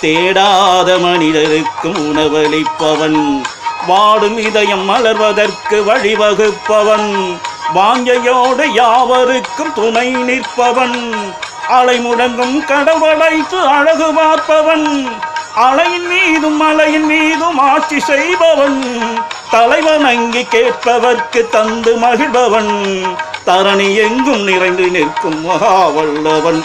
தேடாத மனிதருக்கும் உணவளிப்பவன். வாடும் இதயம் மலர்வதற்கு வழிவகுப்பவன். வாஞ்சையோடு யாவருக்கும் துணை நிற்பவன். அலை முடங்கும் கடவுளைத்து அழகு பார்ப்பவன். அலையின் மீதும் மலையின் மீதும் ஆட்சி செய்பவன். தலைவன் அங்கி கேட்பவர்க்கு தந்து மகிழ்பவன். தரணி எங்கும் நிறைந்து நிற்கும் மகாவல்லவன்.